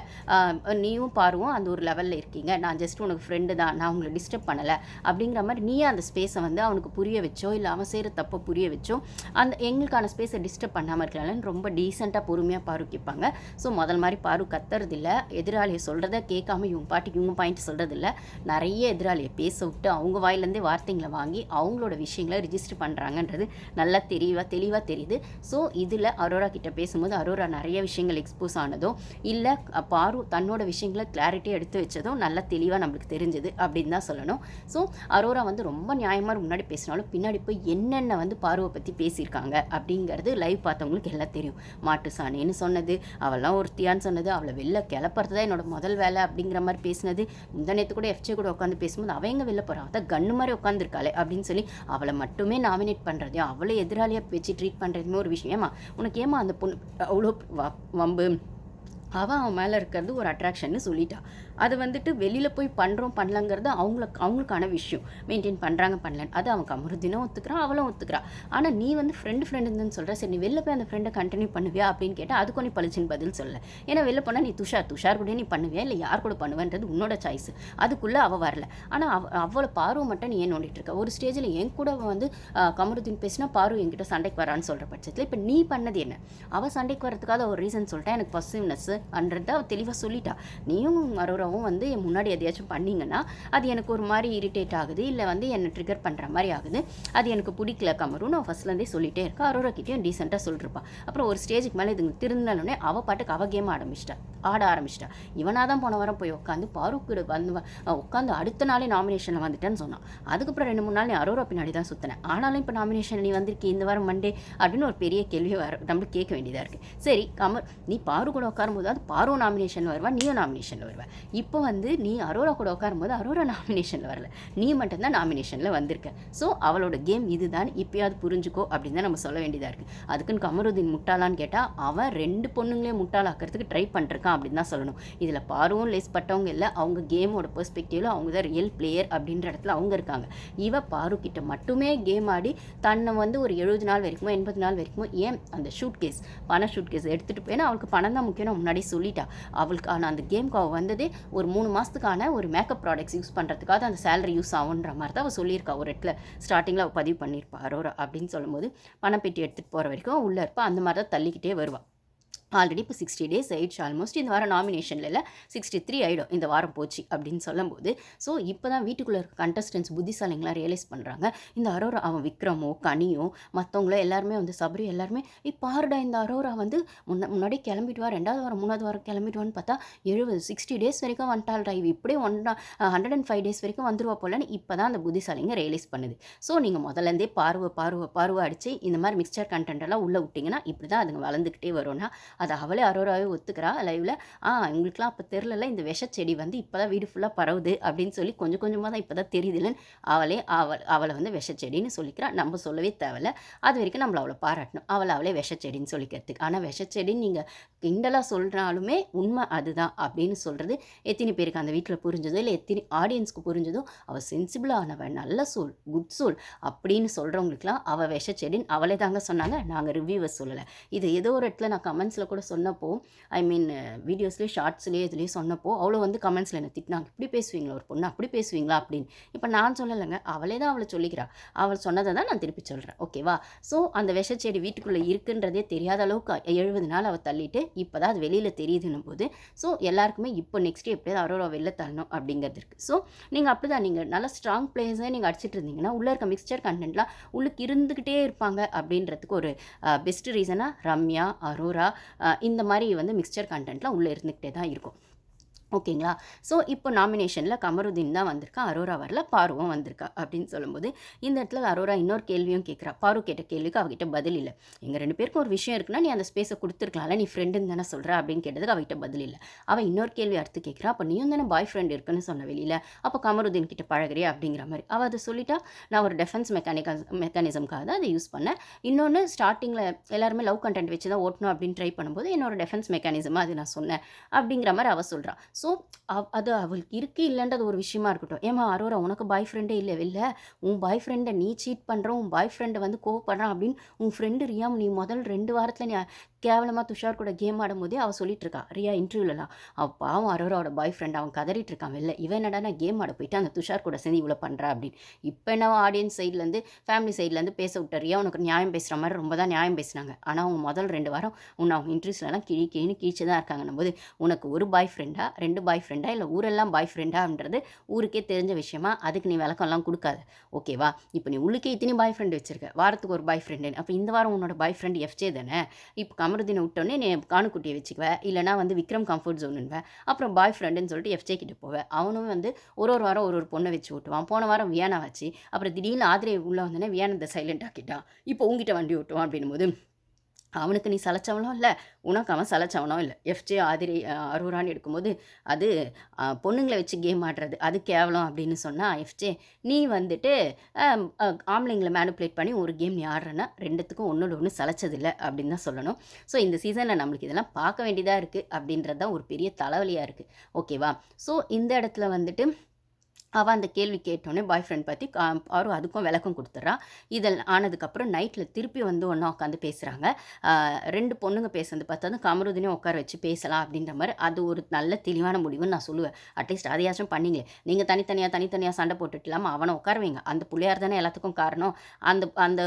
Speaker 1: நீயும் பாருவோம் அந்த ஒரு லெவலில் இருக்கீங்க. நான் ஜஸ்ட் உனக்கு ஃப்ரெண்டு தான். நான் உங்களை டிஸ்டர்ப் பண்ணலை. அப்படிங்கிற மாதிரி நீயே அந்த ஸ்பேஸை வந்து அவனுக்கு புரிய வச்சோ இல்லை அவன் செய்கிற தப்பை புரிய வச்சோ அந்த எங்களுக்கான ஸ்பேஸை டிஸ்டர்ப் பண்ணாமல் இருக்கலாம்னு ரொம்ப டீசெண்டாக பொறுமையாக பாரு கேட்பாங்க. ஸோ முதல் மாதிரி பாரு கத்துறதில்ல. எதிராளியை சொல்கிறத கேட்காம இவங்க பாட்டுக்கு இவங்க பாயிண்ட் சொல்கிறதில்ல நிறைய எதிராளியை பேச விட்டு அவங்க வாயிலேருந்தே வார்த்தைங்களை வாங்கி அவங்களோட விஷயங்களை ரிஜிஸ்டர் பண்ணுறாங்கன்றது நல்லா தெளிவாக தெளிவாக தெரியுது. ஸோ இதில் அரோரா கிட்ட பேசும்போது அரோரா நிறைய விஷயங்கள் எக்ஸ்போஸ் ஆனதோ இல்லை பாரு தன்னோட விஷயங்களை கிளாரிட்டி எடுத்து வச்சதும் நல்லா தெளிவாக நம்மளுக்கு தெரிஞ்சது அப்படின்னு தான் சொல்லணும். ஸோ அரோரா வந்து ரொம்ப நியாயமாக முன்னாடி பேசினாலும் பின்னாடி போய் என்னென்ன வந்து பார்வை பற்றி பேசியிருக்காங்க அப்படிங்கிறது லைவ் பார்த்தவங்களுக்கு எல்லாம் தெரியும். மாட்டு சாணின்னு சொன்னது அவெல்லாம் ஒருத்தியான்னு சொன்னது அவளை வெளில கிளப்புறது தான் என்னோட முதல் வேலை அப்படிங்கிற மாதிரி பேசினது. இந்த நேற்று கூட எஃப்ஜே கூட உட்காந்து பேசும்போது அவங்க வெளில போகிறான் அதான் கண்ணு மாதிரி உட்காந்துருக்காளே அப்படின்னு சொல்லி அவளை மட்டுமே நாமினேட் பண்ணுறதையும் அவளை எதிராளியாக வச்சு ட்ரீட் பண்ணுறதுமே ஒரு விஷயமா. உனக்கு ஏமா அந்த பொண்ணு அவ்வளோ வ- வம்பு? அவன் அவன் மேலே இருக்கிறது ஒரு அட்ராக்ஷன்னு சொல்லிட்டா. அது வந்துட்டு வெளியில் போய் பண்ணுறோம் பண்ணலங்கிறது அவங்களுக்கு அவங்களுக்கான விஷயம். மெயின்டைன் பண்ணுறாங்க பண்ணலன்னு. அது அவன் கமருதினும் ஒத்துக்கிறான் அவளும் ஒத்துக்கிறா. ஆனால் நீ வந்து ஃப்ரெண்டு ஃப்ரெண்டுன்னு சொல்கிற சரி நீ வெளில போய் அந்த ஃப்ரெண்டை கண்டினியூ பண்ணுவியா அப்படின்னு கேட்டால் அதுக்கும் நீ பளிச்சுன்னு பதில் சொல்ல ஏன்னா வெளில போனால் நீ துஷார் துஷார் கூட நீ பண்ணுவியா? இல்லை யார் கூட பண்ணுவேன்றது உன்னோட சாய்ஸ் அதுக்குள்ளே அவள் வரல. ஆனால் அவ அவ்வளோ பார்வை மட்டும் நீ ஏன் நோண்டிட்டு இருக்க? ஒரு ஸ்டேஜில் என் கூட வந்து கமருதீன் பேசினா பாரு என்கிட்ட சண்டைக்கு வரான்னு சொல்கிற பட்சத்தில் இப்போ நீ பண்ணது என்ன? அவள் சண்டைக்கு வரதுக்காக ஒரு ரீசன் சொல்லிட்டா எனக்கு பசிவ்னஸ் அன்றத அவள் தெளிவாக சொல்லிட்டா. நீயும் அப்புறமும் வந்து என் முன்னாடி எதையாச்சும் பண்ணிங்கன்னா அது எனக்கு ஒரு மாதிரி இரிட்டேட் ஆகுது இல்லை வந்து என்னை ட்ரிகர் பண்ணுற மாதிரி ஆகுது. அது எனக்கு பிடிக்கல கமரும். நான் ஃபஸ்ட்லேருந்தே சொல்லிகிட்டே இருக்கேன் அரோராக்கிட்டையும் டீசெண்டாக சொல்லிருப்பா. அப்புறம் ஒரு ஸ்டேஜுக்கு மேலே இதுங்க திருந்தாலுடனே அவள் பாட்டுக்கு அவள் கேம் ஆரம்பிச்சிட்டா. ஆட ஆரம்பிச்சிட்டா. இவனாக தான் போன வாரம் போய் உட்காந்து பாருக்கு வந்து உட்காந்து அடுத்த நாளே நாமினேஷனில் வந்துட்டேன்னு சொன்னான் அதுக்கப்புறம் ரெண்டு மூணு நாள் நீ அரோரா பின்னாடி தான் சுற்றினேன் ஆனாலும் இப்போ நாமினேஷன் நீ வந்திருக்கி இந்த வாரம் மண்டே அப்படின்னு ஒரு பெரிய கேள்வி வர நம்மளுக்கு கேட்க வேண்டியதாக இருக்குது சரி கமர் நீ பாரு கூட உட்காரும்போது அது பாரு நாமினேஷன் வருவா நீயும் நாமினேஷனில் வருவா. இப்போ வந்து நீ அரோரா கூட உட்காரும்போது அரோரா நாமினேஷனில் வரல. நீ மட்டும்தான் நாமினேஷனில் வந்திருக்க. ஸோ அவளோட கேம் இதுதான். இப்பயாவது புரிஞ்சுக்கோ அப்படின்னு தான் நம்ம சொல்ல வேண்டியதாக இருக்குது அதுக்குன்னு கமருதீன் முட்டாளான்னு கேட்டால் அவன் ரெண்டு பொண்ணுங்களே முட்டாளாக்கிறதுக்கு ட்ரை பண்ணிருக்கான் அப்படின்னு தான் சொல்லணும். இதில் பாருவும் லேஸ் பட்டவங்க இல்லை. அவங்க கேமோட பெர்ஸ்பெக்டிவில் அவங்க தான் ரியல் பிளேயர் அப்படின்ற இடத்துல அவங்க இருக்காங்க. இவ பாரு கிட்ட மட்டுமே கேம் ஆடி தன்னை வந்து ஒரு எழுபது நாள் வரைக்குமோ எண்பது நாள் வரைக்குமோ ஏன் அந்த ஷூட் கேஸ் பண ஷூட் கேஸ் எடுத்துகிட்டு போய் ஏன்னா அவளுக்கு பணம் தான் முக்கியம் முன்னாடி சொல்லிட்டா. ஆனால் அந்த கேம்க்கு அவள் வந்ததே ஒரு மூணு மாதத்துக்கான ஒரு மேக்கப் ப்ராடக்ட்ஸ் யூஸ் பண்ணுறதுக்காக அந்த சேலரி யூஸ் ஆகுன்ற மாதிரி தான் அவள் சொல்லியிருக்கா. ஒரு இடத்துல ஸ்டார்டிங்கில் அவள் பதிவு பண்ணியிருப்பா அரோரா அப்படின்னு சொல்லும்போது பணப்பெட்டி எடுத்துகிட்டு போகிற வரைக்கும் உள்ளே இருப்பா. அந்த மாதிரி தான் தள்ளிக்கிட்டே வருவாள் ஆல்ரெடி இப்போ சிக்ஸ்டி டேஸ் ஆயிடுச்சு. ஆல்மோஸ்ட் இந்த வாரம் நாமினேஷனில் இல்லை சிக்ஸ்டி த்ரீ ஆகிடும் இந்த வாரம் போச்சு அப்படின்னு சொல்லும்போது ஸோ இப்போ தான் வீட்டுக்குள்ளே இருக்க கண்டஸ்டன்ஸ் புத்திசாலிங்களாம் ரியலைஸ் பண்ணுறாங்க இந்த அரோரா அவன் விக்ரமோ கனியோ மற்றவங்களோ எல்லாருமே வந்து சபரி எல்லாருமே இப்போ பாருடா இந்த அரோரா வந்து முன்ன முன்னாடி கிளம்பிட்டு வா ரெண்டாவது வாரம் மூணாவது வாரம் கிளம்பிடுவான்னு பார்த்தா எழுபது சிக்ஸ்டி டேஸ் வரைக்கும் வந்துட்டாள்டா. இவ இப்படியே one hundred and five days வரைக்கும் வந்துருவா போலன்னு இப்போ தான் அந்த புத்திசாலிங்க ரியலைஸ் பண்ணுது. ஸோ நீங்கள் முதல்லேருந்தே பார்வை பார்வை பார்வை அடித்து இந்த மாதிரி மிக்சர் கண்டென்ட் எல்லாம் உள்ளே விட்டிங்கன்னா இப்படி தான் அதுங்க வளர்ந்துக்கிட்டே வரும்னா அதை அவளே அரோராவே ஒத்துக்கிறா லைவில் ஆ உங்களுக்குலாம் அப்போ தெரிலல இந்த விஷச்செடி வந்து இப்போ தான் வீடு ஃபுல்லாக பரவுது அப்படின்னு சொல்லி கொஞ்சம் கொஞ்சமாக தான் இப்போ தான் தெரியுதுலன்னு அவளே அவள் அவளை வந்து விஷ செடின்னு சொல்லிக்கிறா. நம்ம சொல்லவே தேவையில்ல. அது வரைக்கும் நம்மளை அவளை பாராட்டணும். அவளை அவளே விஷச்செடின்னு சொல்லிக்கிறதுக்கு. ஆனால் விஷச்செடின்னு நீங்கள் கிண்டலாக சொல்கிறாலுமே உண்மை அதுதான் அப்படின்னு சொல்கிறது எத்தனை பேருக்கு அந்த வீட்டில் புரிஞ்சதோ இல்லை எத்தனை ஆடியன்ஸ்க்கு புரிஞ்சதோ அவள் சென்சிபிளானவன் நல்ல சொல் குட் சொல் அப்படின்னு சொல்கிறவங்களுக்குலாம் அவள் விஷ செடின்னு அவளே தாங்க சொன்னாங்க. நாங்கள் ரிவ்யூவை சொல்லலை. இது ஏதோ ஒரு இடத்துல நான் கமெண்ட்ஸில் கூட சொன்னப்போ ஐ மீன் வீடியோஸ்லேயே ஷார்ட்ஸ்லேயே இதுலேயே சொன்னப்போ அவ்வளோ வந்து கமெண்ட்ஸில் என்ன திட்டினாங்க. இப்படி பேசுவீங்களா? ஒரு பொண்ணு அப்படி பேசுவீங்களா? அப்படின்னு. இப்போ நான் சொல்லலைங்க. அவளே தான் அவளை சொல்லிக்கிறா. அவள் சொன்னதை தான் நான் திருப்பி சொல்கிறேன் ஓகேவா ஸோ அந்த விஷச்செடி வீட்டுக்குள்ளே இருக்குன்றதே தெரியாத அளவுக்கு எழுபது நாள் அவள் தள்ளிட்டு இப்போ தான் அது வெளியில் தெரியுதுன்னும் போது ஸோ எல்லாருக்குமே இப்போ நெக்ஸ்ட் எப்படியாவது அரோரா வெளில தள்ளணும் அப்படிங்கிறது இருக்குது ஸோ நீங்கள் அப்படி தான் நீங்கள் நல்ல ஸ்ட்ராங் பிளேஸே நீங்கள் அடிச்சிட்டு இருந்தீங்கன்னா உள்ளே இருக்க மிக்சர் கண்டென்ட்லாம் உள்ளுக்கு இருந்துக்கிட்டே இருப்பாங்க அப்படின்றதுக்கு ஒரு பெஸ்ட் ரீசனாக ரம்யா அரோரா இந்த மாதிரி வந்து மிக்சர் கண்டென்ட்லாம் உள்ளே இருந்துக்கிட்டே தான் இருக்கும். ஓகேங்களா? ஸோ இப்போ நாமினேஷனில் கமருதீன் தான் வந்திருக்கா அரோரா வரல பாருவும் வந்திருக்கா அப்படின்னு சொல்லும்போது இந்த இடத்துல அரோரா இன்னொரு கேள்வியும் கேட்குறா பாரு கேட்ட கேள்விக்கு அவகிட்ட பதில் இல்லை. எங்கள் ரெண்டு பேருக்கும் ஒரு விஷயம் இருக்குன்னா நீ அந்த ஸ்பேஸை கொடுத்துருக்கலாம்ல நீ ஃப்ரெண்டுன்னு தானே சொல்கிற அப்படின்னு கேட்டதுக்கு அவகிட்ட பதில் இல்லை. அவள் இன்னொரு கேள்வி அடுத்து கேட்குறா அப்போ நீயும் தானே பாய் ஃப்ரெண்ட் இருக்குன்னு சொன்ன வெளியில். அப்போ கமருதீன் கிட்ட பழகுறியா அப்படிங்கிற மாதிரி. அவள் அதை சொல்லிட்டா நான் ஒரு டெஃபென்ஸ் மெக்கானிக்கல் மெக்கானிசம்க்காக தான் அதை யூஸ் பண்ணேன். இன்னொன்று ஸ்டார்டிங்கில் எல்லாருமே லவ் கண்டென்ட் வச்சு தான் ஓட்டணும் அப்படின்னு ட்ரை பண்ணும்போது என்னோட டெஃபென்ஸ் மெக்கானிசமாக அது நான் சொன்னேன் அப்படிங்கிற மாதிரி அவள் சொல்கிறான் ஸோ அவ் அது அவளுக்கு இருக்குது இல்லைன்றது ஒரு விஷயமா இருக்கட்டும். ஏமா அரோரா உனக்கு பாய் ஃப்ரெண்டே இல்லை இல்லை உன் பாய் ஃப்ரெண்டை நீ சீட் பண்ணுற உன் பாய் ஃப்ரெண்டை வந்து கோவப்படுறான் அப்படின்னு உன் ஃப்ரெண்டு ரியாம் நீ முதல் ரெண்டு வாரத்தில் நீ கேவலமாக துஷார் கூட கேம் ஆடும்போதே அவள் சொல்லிட்டு இருக்கா ரியா இன்டர்வியூலலாம் அவள் பாவம் அரோராவோட பாய் ஃப்ரெண்ட் அவன் கதறிட்டு இருக்கான் வெளில. இவன் என்னடா கேம் ஆட போயிட்டு அந்த துஷார் கூட சேர்ந்து இவ்வளோ பண்ணுறா அப்படின்னு. இப்போ என்னவோ ஆடியன்ஸ் சைட்லேருந்து ஃபேமிலி சைட்லேருந்து பேச விட்ட ரியா உனக்கு நியாயம் பேசுகிற மாதிரி ரொம்ப தான் நியாயம் பேசினாங்க. ஆனால் அவங்க முதல் ரெண்டு வாரம் உன்னை அவங்க இன்ட்ரெஸ்ட்லலாம் கிழி கிழின்னு கீழ்ச்சி தான் இருக்காங்கன்னும் போது உனக்கு ஒரு பாய் ஃப்ரெண்டா ரெண்டு பாய் ஃப்ரெண்டா இல்லை ஊரெல்லாம் பாய் ஃப்ரெண்டான்றது ஊருக்கே தெரிஞ்ச விஷயமா அதுக்கு நீ விளக்கம்லாம் கொடுக்காத. ஓகேவா இப்போ நீ உள்ளுக்கே இத்தனை பாய் ஃப்ரெண்டு வச்சிருக்க. வாரத்துக்கு ஒரு பாய் ஃப்ரெண்டு அப்போ இந்த வாரம் உன்னோட பாய் ஃப்ரெண்ட் எஃப்ஜே தானே? இப்போ கமருதீனை விட்டோன்னே நீ காணுக்குட்டியை வச்சுக்குவேன் இல்லைனா வந்து விக்ரம் கம்ஃபர்ட் ஜோனுன்வேன் அப்புறம் பாய் ஃப்ரெண்டுன்னு சொல்லிட்டு எஃப்ஜே கிட்ட போவேன் அவனும் வந்து ஒரு ஒரு வாரம் ஒரு ஒரு பொண்ணை வச்சு விட்டுவான் போன வாரம் வியானா வச்சு அப்புறம் திடீர்னு ஆதிரை உள்ளே வந்தோடனே வியானத்தை சைலண்ட் ஆக்கிட்டான். இப்போ உங்ககிட்ட வண்டி ஓட்டுவான் அப்படின்னும் போது அவனுக்கு நீ சலைச்சவனும் இல்லை உனக்கு அவன் சலைச்சவனும் இல்லை. எஃப்ஜே ஆதிரி அஹ், அரோரான்னு எடுக்கும்போது அது பொண்ணுங்களை வச்சு கேம் ஆடுறது அது கேவலம் அப்படின்னு சொன்னால் எஃப்ஜே நீ வந்துட்டு ஆம்பளைங்களை மேனிப்புலேட் பண்ணி ஒரு கேம் நீ ஆடுறேன்னா ரெண்டுத்துக்கும் ஒன்றோட ஒன்று சலைச்சதில்லை அப்படின்னு தான் சொல்லணும். ஸோ இந்த சீசனில் நம்மளுக்கு இதெல்லாம் பார்க்க வேண்டியதாக இருக்குது அப்படின்றது தான் ஒரு பெரிய தலைவலியாக இருக்குது ஓகேவா ஸோ இந்த இடத்துல வந்துட்டு அவள் அந்த கேள்வி கேட்டோன்னே பாய் ஃப்ரெண்ட் பற்றி அவரும் அதுக்கும் விளக்கம் கொடுத்துட்றா. இதில் ஆனதுக்கப்புறம் நைட்டில் திருப்பி வந்து ஒன்றா உட்காந்து பேசுகிறாங்க ரெண்டு பொண்ணுங்க பேசுறது பார்த்தா கமருதினையும் உட்கார வச்சு பேசலாம் அப்படின்ற மாதிரி அது ஒரு நல்ல தெளிவான முடிவுன்னு நான் சொல்லுவேன். அட்லீஸ்ட் அதையாச்சும் பண்ணிங்களே. நீங்கள் தனித்தனியாக தனித்தனியாக சண்டை போட்டுட்டு இல்லாமல் அவனை உட்கார வைங்க. அந்த பிள்ளையார் தானே எல்லாத்துக்கும் காரணம். அந்த அந்த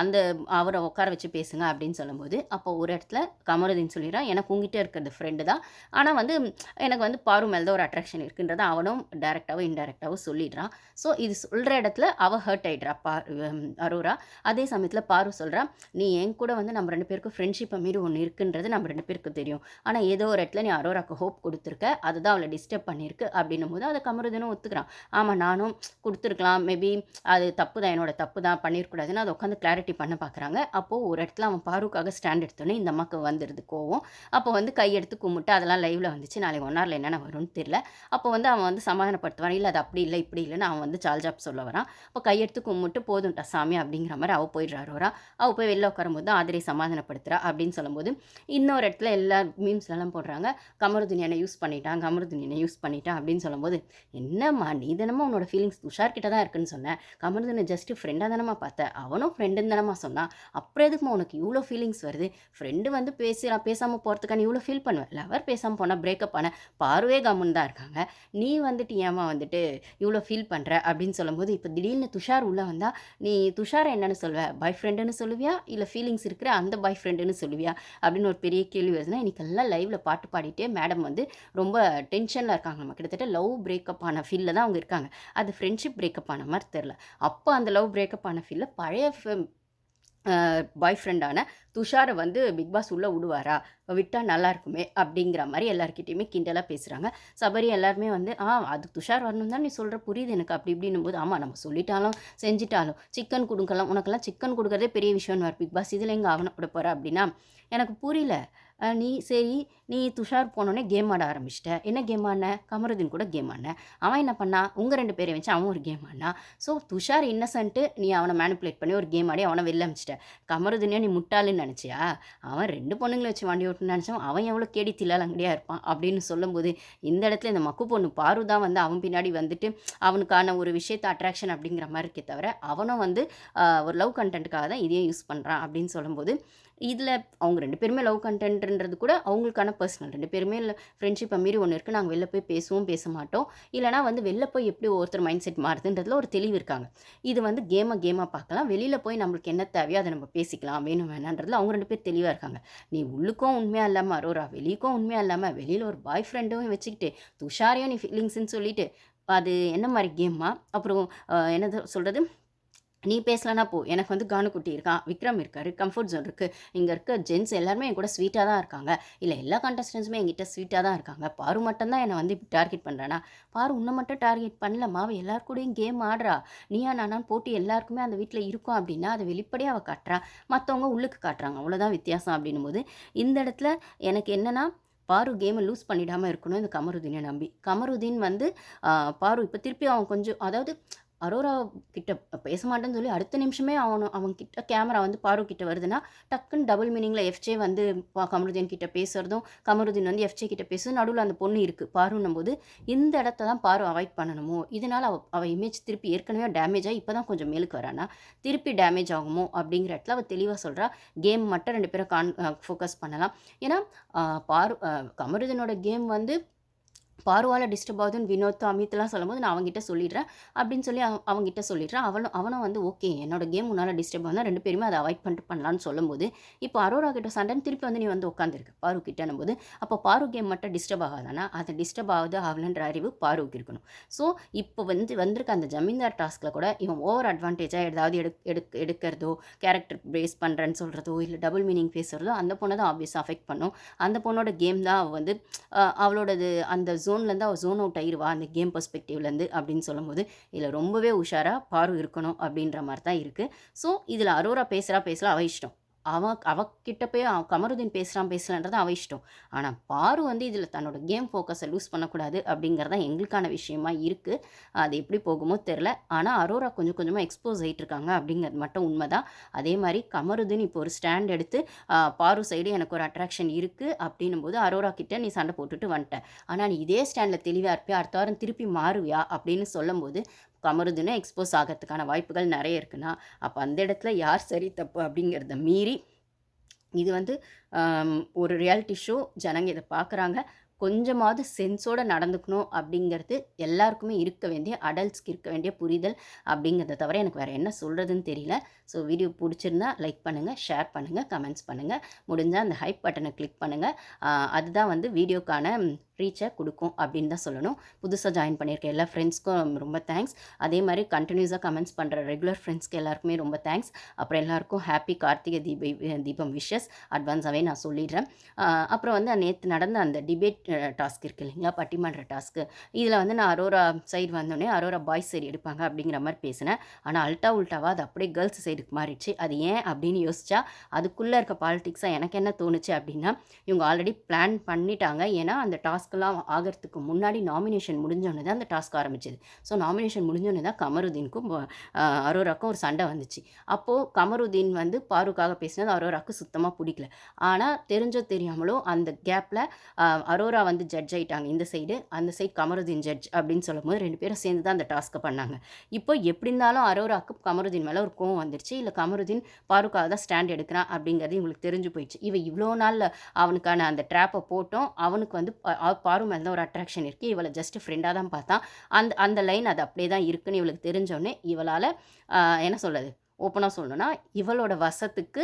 Speaker 1: அந்த அவரை உட்கார வச்சு பேசுங்க அப்படின்னு சொல்லும்போது அப்போ ஒரு இடத்துல கமருதீன் சொல்லிடுறான் எனக்கு உங்ககிட்ட இருக்கிறது ஃப்ரெண்டு தான். ஆனால் வந்து எனக்கு வந்து பாரு மேலே தான் ஒரு அட்ராக்ஷன் இருக்குன்றதை அவனும் டேரெக்டாகவும் இன்டெரக்டாகவும் சொல்லிடுறான். ஸோ இது சொல்கிற இடத்துல அவள் ஹர்ட் ஆயிடுறா பா அரோரா. அதே சமயத்தில் பாரு சொல்கிறா நீ என் கூட வந்து நம்ம ரெண்டு பேருக்கும் ஃப்ரெண்ட்ஷிப்பை மீறி ஒன்று இருக்குன்றது நம்ம ரெண்டு பேருக்கு தெரியும். ஆனால் ஏதோ ஒரு இடத்துல நீ அரோராக்கு ஹோப் கொடுத்துருக்க அதுதான் அவளை டிஸ்டர்ப் பண்ணியிருக்கு. அப்படின்னும் போது அதை கமருதனும் ஒத்துக்கிறான். ஆமாம் நானும் கொடுத்துருக்கலாம். மேபி அது தப்பு தான் என்னோட தப்பு தான் பண்ணியிருக்கூடாதுன்னு அதை உட்காந்து கிளாரிட்டி பண்ண பார்க்குறாங்க அப்போது ஒரு இடத்துல அவன் பாருக்காக ஸ்டாண்ட் எடுத்தோன்னே இந்த அம்மாவுக்கு வந்துடுது கோவம். அப்போ வந்து கையெடுத்து கும்பிட்டு அதெல்லாம் லைவில் வந்துச்சு. நாளைக்கு ஒன் என்னென்ன வரும்னு தெரியல. அப்போ வந்து அவன் வந்து சமாதானப்படுத்துவான். இல்லை அது அப்படி இல்லை இப்படி இல்லைன்னு அவன் வந்து சால்ஜாப் சொல்ல வரான். அப்போ கையெடுத்து கும்பிட்டு போதும்டா சாமி அப்படிங்கிற மாதிரி அவள் போயிடுறாரு வரா அவள் போய் வெளில உட்காரும்போது தான் ஆதிரை சமாதானப்படுத்துறா அப்படின்னு சொல்லும்போது இன்னொரு இடத்துல எல்லா மீம்ஸ்லாம் போடுறாங்க. கமருதுனியனை யூஸ் பண்ணிட்டான் கமருதுனியனை யூஸ் பண்ணிட்டான் அப்படின்னு சொல்லும்போது என்னம்மா நீ தினமும் உன்னோட ஃபீலிங்ஸ் உஷார்கிட்ட தான் இருக்குன்னு சொன்னேன் கமருதுனை ஜஸ்ட் ஃப்ரெண்டாக தானம்மா பார்த்தேன் அவனும் ஃப்ரெண்டுன்னு தானம்மா சொன்னான் அப்புறம் எதுக்குமா உனக்கு இவ்வளோ ஃபீலிங்ஸ் வருது? ஃப்ரெண்டு வந்து பேசி நான் பேசாமல் போகிறதுக்கான இவ்வளோ ஃபீல் பண்ணுவேன் லவர் பேசாமல் போனால் பிரேக்கப் ஆன பார்வே கம்முன்னு தான் இருக்காங்க. நீ வந்துட்டு ஏமா வந்துட்டு வந்துட்டு இவ்வளோ ஃபீல் பண்ணுற அப்படின்னு சொல்லும்போது இப்போ திடீர்னு துஷார் உள்ளே வந்தால் நீ துஷாரை என்னென்னு சொல்லுவ? பாய் ஃப்ரெண்டுன்னு சொல்லுவியா? இல்லை ஃபீலிங்ஸ் இருக்கிற அந்த பாய் ஃப்ரெண்டுன்னு சொல்லுவியா? அப்படின்னு ஒரு பெரிய கேள்வி வருதுன்னா இன்றைக்கெல்லாம் லைவில் பாட்டு பாடிட்டே மேடம் வந்து ரொம்ப டென்ஷனில் இருக்காங்க. நம்ம கிட்டத்தட்ட லவ் பிரேக்கப் ஆன ஃபீலில் தான் அவங்க இருக்காங்க. அது ஃப்ரெண்ட்ஷிப் பிரேக்கப் ஆன மாதிரி தெரில அப்போ அந்த லவ் பிரேக்கப் ஆன ஃபீலில் பழைய பாய் ஃப்ரெண்டான துஷாரை வந்து பிக் பாஸ் உள்ளே விடுவாரா? விட்டால் நல்லா இருக்குமே அப்படிங்கிற மாதிரி எல்லாருக்கிட்டையுமே கிண்டலாக பேசுகிறாங்க சபரி எல்லாருமே வந்து ஆ அது துஷார் வரணும் தான் நீ சொல்கிற புரியுது எனக்கு. அப்படி இப்படின்னும் போது ஆமாம் நம்ம சொல்லிட்டாலும் செஞ்சிட்டாலும் சிக்கன் கொடுக்கலாம் உனக்கெல்லாம் சிக்கன் கொடுக்குறதே பெரிய விஷயம்னு பிக் பாஸ் இதில் எங்கே ஆவணப்பட போகிற அப்படின்னா எனக்கு புரியல. நீ சரி நீ துஷார் போனோடனே கேம் ஆட ஆரம்பிச்சிட்ட. என்ன கேம் ஆடின? கமருதீன் கூட கேம் ஆடின. அவன் என்ன பண்ணா? உங்கள் ரெண்டு பேரை வச்சு அவன் ஒரு கேம் ஆடினா. ஸோ துஷார் இன்னசென்ட்டு நீ அவனை மேனிப்புலேட் பண்ணி ஒரு கேம் ஆடி அவனை வெளில அமைச்சிட்ட. கமருதீனே நீ முட்டாளுன்னு நினச்சியா? அவன் ரெண்டு பொண்ணுங்களை வச்சு வண்டி ஓட்டுன்னு நினச்சான் அவன் எவ்வளோ கேடி தில்லாலங்கடியாக இருப்பான் அப்படின்னு சொல்லும்போது இந்த இடத்துல இந்த மக்கு பொண்ணு பாரு தான் வந்து அவன் பின்னாடி வந்துட்டு அவனுக்கான ஒரு விஷயத்தை அட்ராக்ஷன் அப்படிங்கிற மாதிரி இருக்கே தவிர அவனும் வந்து ஒரு லவ் கண்டென்ட்டுக்காக தான் இதையும் யூஸ் பண்ணுறான் அப்படின்னு சொல்லும்போது இதில் அவங்க ரெண்டு பேருமே லவ் கண்டென்ட்ன்றது கூட அவங்களுக்கான பர்சனல் ரெண்டு பேருமே இல்லை ஃப்ரெண்ட்ஷிப்பை மீறி ஒன்று இருக்குது நாங்கள் வெளில போய் பேசுவோம் பேச மாட்டோம். இல்லைனா வந்து வெளில போய் எப்படி ஒருத்தர் மைண்ட் செட் மாறுதுன்றதுல ஒரு தெளிவு இருக்காங்க. இது வந்து கேமை கேமாக பார்க்கலாம். வெளியில் போய் நம்மளுக்கு என்ன தேவையோ அதை நம்ம பேசிக்கலாம். வேணும் வேணான்றதுல அவங்க ரெண்டு பேர் தெளிவாக இருக்காங்க. நீ உள்ளுக்கும் உண்மையாக இல்லாமல் அரோரா வெளிக்கும் உண்மையாக இல்லாமல் வெளியில் ஒரு பாய் ஃப்ரெண்டும் வச்சுக்கிட்டு துஷாரையும் நீ ஃபீலிங்ஸ்ன்னு சொல்லிட்டு அது என்ன மாதிரி கேம்மா அப்புறம் என்னது சொல்கிறது நீ பேசலனா போ. எனக்கு வந்து கானுக்குட்டி இருக்கான் விக்ரம் இருக்காரு கம்ஃபர்ட் ஜோன் இருக்குது இங்கே இருக்க ஜென்ஸ் எல்லாருமே என் கூட ஸ்வீட்டாக தான் இருக்காங்க. இல்லை எல்லா கண்டஸ்டன்ஸுமே என்கிட்ட ஸ்வீட்டாக தான் இருக்காங்க. பாரு மட்டும் தான் என்னை வந்து டார்கெட் பண்ணுறானா பாரு உன்னை மட்டும் டார்கெட் பண்ணலம்மா அவள் எல்லார் கூடயும் கேம் ஆடுறா. நீயா நானான்னு போட்டு எல்லாருக்குமே அந்த வீட்டில் இருக்கும் அப்படின்னா அதை வெளிப்படையாக அவள் காட்டுறா. மற்றவங்க உள்ளுக்கு காட்டுறாங்க. அவ்வளோதான் வித்தியாசம் அப்படின்னும் போது இந்த இடத்துல எனக்கு என்னென்னா பாரு கேமை லூஸ் பண்ணிடாமல் இருக்கணும் இந்த கமருதீனை நம்பி. கமருதீன் வந்து பாரு இப்போ திருப்பி அவன் கொஞ்சம் அதாவது அரோரா கிட்ட பேச மாட்டேன்னு சொல்லி அடுத்த நிமிஷமே அவன் அவன் கிட்ட கேமரா வந்து பாரு கிட்ட வருதுன்னா டக்குன்னு டபுள் மீனிங்கில் எஃப்ஜே வந்து பா- கமருதீன் கிட்ட பேசுறதும் கமருதீன் வந்து எஃப்ஜே கிட்ட பேசுறதும் நடுவில் அந்த பொண்ணு இருக்குது பாருன்னும் போது இந்த இடத்த தான் பாரு அவாய்ட் பண்ணணுமோ? இதனால் அவ அவள் இமேஜ் திருப்பி ஏற்கனவே டேமேஜ் ஆகி இப்போ தான் கொஞ்சம் மேலுக்கு வரானா? திருப்பி டேமேஜ் ஆகுமோ? அப்படிங்கிற இடத்துல அவள் தெளிவாக சொல்கிறா கேம் மட்டும் ரெண்டு பேரும் கான் ஃபோக்கஸ் பண்ணலாம். ஏன்னா பாரு கமருதீனோட கேம் வந்து பாருவால் டிஸ்டர்ப் ஆகுதுன்னு வினோத் அமித்லாம் சொல்லும்போது நான் அவங்ககிட்ட சொல்லிடுறேன். அப்படின்னு சொல்லி அவங்ககிட்ட சொல்லிடுறேன். அவளும் அவனும் வந்து ஓகே என்னோட கேம் உன்னால் டிஸ்டர்ப் ஆகுதுனா ரெண்டு பேருமே அதை அவாய்ட் பண்ணிட்டு பண்ணலான்னு சொல்லும்போது இப்போ அரோரா கிட்ட சண்டைன்னு திருப்பி வந்து நீ வந்து உட்காந்துருக்க பாரு கிட்டனும் போது அப்போ பாரு கேம் மட்டும் டிஸ்டர்ப் ஆகாதானா? அது டிஸ்டர்ப் ஆகுது ஆகலன்ற அறிவு பாருவுக்கு இருக்கணும். ஸோ இப்போ வந்து வந்திருக்க அந்த ஜமீன்தார் டாஸ்கில் கூட இவன் ஓவர் அட்வான்டேஜாக ஏதாவது எடு எடுக்க எடுக்கிறதோ கேரக்டர் பேஸ் பண்ணுறேன்னு சொல்கிறதோ இல்லை டபுள் மீனிங் பேசுகிறதோ அந்த பொண்ணை தான் ஆப்வியஸாக அஃபெக்ட் பண்ணும். அந்த பொண்ணோட கேம் தான் வந்து அவளோடது அந்த ஜோன்லேருந்து அவள் ஜோன் அவுட் ஆயிடுவா அந்த கேம் பர்ஸ்பெக்டிவ்லேருந்து அப்படின்னு சொல்லும்போது இதில் ரொம்பவே உஷாராக பாரு இருக்கணும் அப்படின்ற மாதிரி தான் இருக்குது ஸோ இதில் அரோரா பேசுகிறா பேசலாம் அவ இஷ்டம். அவன் அவகிட்ட போய் அவன் கமருதீன் பேசுகிறான் பேசலான்றது அவ இஷ்டம். ஆனால் பாரு வந்து இதில் தன்னோட கேம் ஃபோக்கஸை லூஸ் பண்ணக்கூடாது அப்படிங்கிறது தான் எங்களுக்கான விஷயமா இருக்குது அது எப்படி போகுமோ தெரில ஆனால் அரோரா கொஞ்சம் கொஞ்சமாக எக்ஸ்போஸ் ஆகிட்டு இருக்காங்க அப்படிங்கிறது மட்டும் உண்மை தான் அதே மாதிரி கமருதீன் இப்போ ஒரு ஸ்டாண்ட் எடுத்து பாரு சைடு எனக்கு ஒரு அட்ராக்ஷன் இருக்குது அப்படின்னும் போது அரோரா கிட்டே நீ சண்டை போட்டுட்டு வந்துட்ட. ஆனால் நீ இதே ஸ்டாண்டில் தெளிவாக இருப்பியா? அடுத்த வாரம் திருப்பி மாறுவியா? அப்படின்னு சொல்லும்போது கமருதுன்னு எக்ஸ்போஸ் ஆகிறதுக்கான வாய்ப்புகள் நிறைய இருக்குன்னா அப்போ அந்த இடத்துல யார் சரி தப்பு அப்படிங்கிறத மீறி இது வந்து ஒரு ரியாலிட்டி ஷோ ஜனங்க இதை பார்க்குறாங்க கொஞ்சமாவது சென்ஸோடு நடந்துக்கணும் அப்படிங்கிறது எல்லாருக்குமே இருக்க வேண்டிய அடல்ட்ஸ்க்கு இருக்க வேண்டிய புரிதல் அப்படிங்கிறத தவிர எனக்கு வேறு என்ன சொல்கிறதுன்னு தெரியல. ஸோ வீடியோ பிடிச்சிருந்தா லைக் பண்ணுங்கள் ஷேர் பண்ணுங்கள் கமெண்ட்ஸ் பண்ணுங்கள் முடிஞ்சால் அந்த ஹைப் பட்டனை கிளிக் பண்ணுங்கள் அதுதான் வந்து வீடியோக்கான ரீச்சை கொடுக்கும் அப்படின்னு தான் சொல்லணும். புதுசாக ஜாயின் பண்ணியிருக்க எல்லா ஃப்ரெண்ட்ஸ்க்கும் ரொம்ப தேங்க்ஸ் அதே மாதிரி கண்டினியூஸாக கமெண்ட்ஸ் பண்ணுற ரெகுலர் ஃப்ரெண்ட்ஸ்க்கு எல்லாருக்குமே ரொம்ப தேங்க்ஸ் அப்புறம் எல்லாருக்கும் ஹாப்பி கார்த்திகை தீபை தீபம் விஷஸ் அட்வான்ஸாகவே நான் சொல்லிடுறேன். அப்புறம் வந்து நேற்று நடந்த அந்த டிபேட் டாஸ்க் இருக்கு இல்லைங்களா? பட்டிமன்ற டாஸ்க்கு இதில் வந்து நான் அரோரா சைடு வந்தோடனே அரோரா பாய்ஸ் சைடு எடுப்பாங்க அப்படிங்கிற மாதிரி பேசினேன். ஆனால் அல்ட்டா உல்டாவாக அது அப்படியே கேர்ள்ஸ் சைடுக்கு மாறிடுச்சு. அது ஏன் அப்படின்னு யோசிச்சா அதுக்குள்ளே இருக்க பாலிட்டிக்ஸாக எனக்கு என்ன தோணுச்சு அப்படின்னா இவங்க ஆல்ரெடி பிளான் பண்ணிட்டாங்க. ஏன்னா அந்த டாஸ்க் டாஸ்க்கெல்லாம் ஆகிறதுக்கு முன்னாடி நாமினேஷன் முடிஞ்சோடனே தான் அந்த டாஸ்க் ஆரம்பிச்சது. ஸோ நாமினேஷன் முடிஞ்சோடனே தான் கமருதீனுக்கும் அரோராக்கும் ஒரு சண்டை வந்துச்சு. அப்போது கமருதீன் வந்து பாருக்காக பேசினது அரோராக்கு சுத்தமாக பிடிக்கல. ஆனால் தெரிஞ்சோ தெரியாமலோ அந்த கேப்பில் அரோரா வந்து ஜட்ஜ் ஆகிட்டாங்க இந்த சைடு அந்த சைடு கமருதீன் ஜட்ஜ் அப்படின்னு சொல்லும்போது ரெண்டு பேரும் சேர்ந்து தான் அந்த டாஸ்க்கை பண்ணாங்க. இப்போ எப்படி இருந்தாலும் அரோராக்கு கமருதீன் மேலே ஒரு கோவம் வந்துருச்சு. இல்லை கமருதீன் பாருக்காக தான் ஸ்டாண்ட் எடுக்கிறான் அப்படிங்கிறது இவங்களுக்கு தெரிஞ்சு போயிடுச்சு. இவன் இவ்வளோ நாளில் அவனுக்கான அந்த ட்ராப்பை போட்டோம். அவனுக்கு வந்து பாரு மேலே தான் ஒரு அட்ராக்ஷன் இருக்குது இவளை ஜஸ்ட் ஃப்ரெண்டாக தான் பார்த்தா. அந்த அந்த லைன் அது அப்படியே தான் இருக்குன்னு இவளுக்கு தெரிஞ்சோடனே இவளால் என்ன சொல்கிறது ஓப்பனாக சொல்லணும்னா இவளோட வசத்துக்கு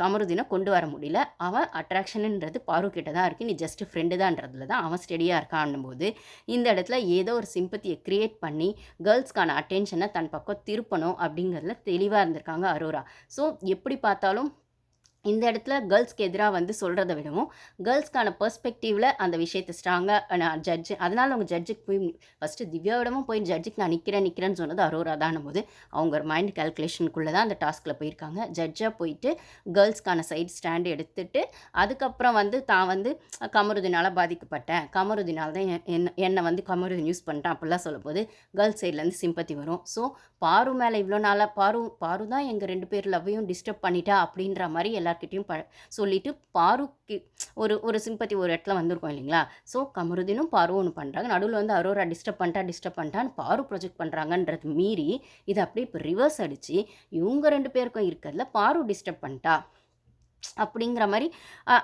Speaker 1: கமருதீனை கொண்டு வர முடியல. அவன் அட்ராக்ஷனுன்றது பாரு கிட்ட தான் இருக்குது நீ ஜஸ்ட் ஃப்ரெண்டு தான்றதுல தான் அவன் ஸ்டெடியாக இருக்கான்னும் போது இந்த இடத்துல ஏதோ ஒரு சிம்பத்தியை க்ரியேட் பண்ணி கேர்ள்ஸ்க்கான அட்டென்ஷனை தன் பக்கம் திருப்பணும் அப்படிங்கிறதுல தெளிவாக இருந்திருக்காங்க அரோரா. ஸோ எப்படி பார்த்தாலும் இந்த இடத்துல கேர்ள்ஸ்க்கு எதிராக வந்து சொல்கிறத விடவும் கேர்ள்ஸ்க்கான பெர்ஸ்பெக்டிவில் அந்த விஷயத்தை ஸ்ட்ராங்காக நான் ஜட்ஜு அதனால் அவங்க ஜட்ஜுக்கு போய் ஃபஸ்ட்டு திவ்யாவிடமும் போய் ஜட்ஜுக்கு நான் நிற்கிறேன் நிற்கிறேன்னு சொன்னது அரோரா தான் போது அவங்க ஒரு மைண்ட் கேல்குலேஷனுக்குள்ளே தான் அந்த டாஸ்கில் போயிருக்காங்க. ஜட்ஜாக போயிட்டு கேர்ள்ஸ்க்கான சைட் ஸ்டாண்டு எடுத்துட்டு அதுக்கப்புறம் வந்து தான் வந்து கமருதினால் பாதிக்கப்பட்டேன். கமருதினால் தான் என்ன என்னை வந்து கமருதின் யூஸ் பண்ணிட்டேன் அப்படிலாம் சொல்லும்போது கேர்ள்ஸ் சைட்லேருந்து சிம்பத்தி வரும். ஸோ பாரு மேலே இவ்வளோ நாளாக பாரு பாரு தான் எங்கள் ரெண்டு பேர் லவ்வையும் டிஸ்டர்ப் பண்ணிட்டா அப்படின்ற மாதிரி எல்லாம் எல்லார்கிட்டையும் ப சொல்லிவிட்டு பாருக்கு ஒரு ஒரு சிம்பத்தி ஒரு இடத்துல வந்திருக்கோம் இல்லைங்களா? ஸோ கமருதினும் பாரு ஒன்று பண்ணுறாங்க நடுவில் வந்து அரோரா டிஸ்டர்ப் பண்ணிட்டா டிஸ்டர்ப் பண்ணிட்டான்னு பாரு ப்ரொஜெக்ட் பண்ணுறாங்கன்றது மீறி இதை அப்படியே இப்போ ரிவர்ஸ் அடித்து இவங்க ரெண்டு பேருக்கும் இருக்கிறதுல பாரு டிஸ்டர்ப் பண்ணிட்டா. அப்படிங்கிற மாதிரி